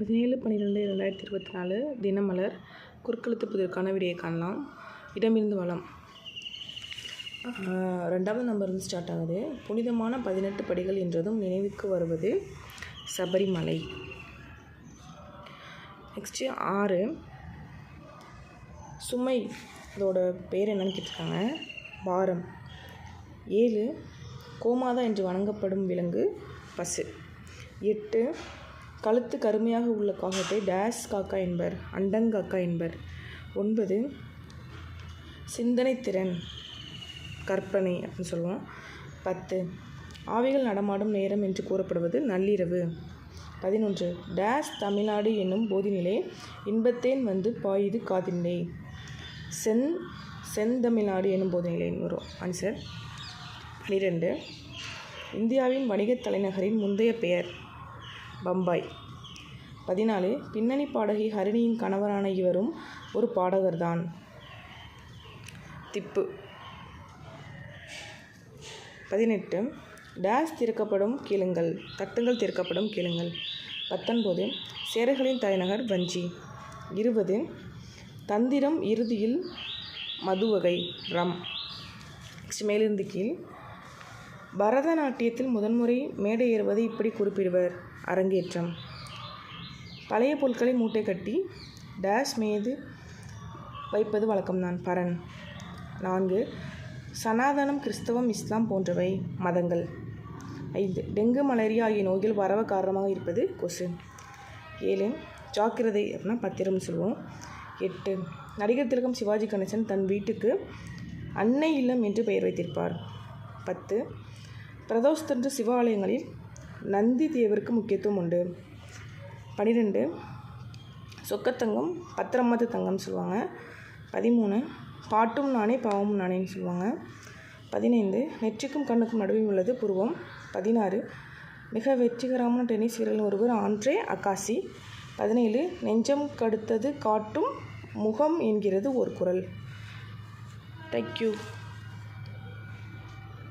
பதினேழு பன்னிரெண்டு ரெண்டாயிரத்தி இருபத்தி நாலு தினமலர் குறுக்கெழுத்து புதிருக்கான விடையை காணலாம். இடமிருந்து வளம். ரெண்டாவது நம்பர் இருந்து ஸ்டார்ட் ஆகுது. புனிதமான பதினெட்டு படிகள் என்றதும் நினைவுக்கு வருவது சபரிமலை. நெக்ஸ்ட்டு ஆறு. சுமை இதோட பேர் என்னன்னு கேட்டிருக்காங்க. பாரம். ஏழு. கோமாதா என்று வணங்கப்படும் விலங்கு பசு. எட்டு. கழுத்து கருமையாக உள்ள காகத்தை டேஸ் காக்கா என்பர் அண்டங்காக்கா என்பர். ஒன்பது சிந்தனைத்திறன் கற்பனை அப்படின்னு சொல்லுவோம். பத்து ஆவிகள் நடமாடும் நேரம் என்று கூறப்படுவது நள்ளிரவு. பதினொன்று டேஸ் தமிழ்நாடு என்னும் போதிநிலை இன்பத்தேன் வந்து பாயுது காதில்லை செந் செந்தமிழ்நாடு என்னும் போதிநிலைன்னு வரும். ஆன்சர் பனிரெண்டு இந்தியாவின் வணிகத் தலைநகரின் முந்தைய பெயர். பம்பாய். பதினாலு பின்னணி பாடகி ஹரிணியின் கணவரான இவரும் ஒரு பாடகர்தான். திப்பு. பதினெட்டு டேஸ் திறக்கப்படும் கேளுங்கள் தட்டுங்கள் திறக்கப்படும் கேளுங்கள். பத்தொன்பது சேரர்களின் தலைநகர் வஞ்சி. இருபது தந்திரம் இறுதியில் மதுவகை ரம். மேலிருந்து கீழ் பரதநாட்டியத்தில் முதன்முறை மேடை ஏறுவதை இப்படி குறிப்பிடுவர். அரங்கேற்றம். பழைய பொருட்களை மூட்டை கட்டி டேஷ் மீது வைப்பது வழக்கம்தான். பரன். நான்கு சனாதனம் கிறிஸ்தவம் இஸ்லாம் போன்றவை மதங்கள். ஐந்து டெங்கு மலேரியா ஆகிய நோய்கள் வரவ காரணமாக இருப்பது கொசு. ஏழு ஜாக்கிரதை அப்படின்னா பத்திரம் சொல்லுவோம். எட்டு நடிகர் திலகம் சிவாஜி கணேசன் தன் வீட்டுக்கு அன்னை இல்லம் என்று பெயர் வைத்திருப்பார். பத்து. பிரதோஷத்தன்று சிவாலயங்களில் நந்தி தேவருக்கு முக்கியத்துவம் உண்டு. பன்னிரெண்டு சொக்கத்தங்கம் பத்திரமத்து தங்கம்னு சொல்லுவாங்க. பதிமூணு. பாட்டும் நானே பாவமும் நானேன்னு சொல்லுவாங்க. பதினைந்து. நெற்றிக்கும் கண்ணுக்கும் நடுவில் உள்ளது புருவம். பதினாறு. மிக வெற்றிகரமான டென்னிஸ் வீரர்கள் ஒருவர் ஆண்ட்ரே அகாசி பதினேழு. நெஞ்சம் கடுத்தது காட்டும் முகம் என்கிறது ஒரு குரல். தேங்க்யூ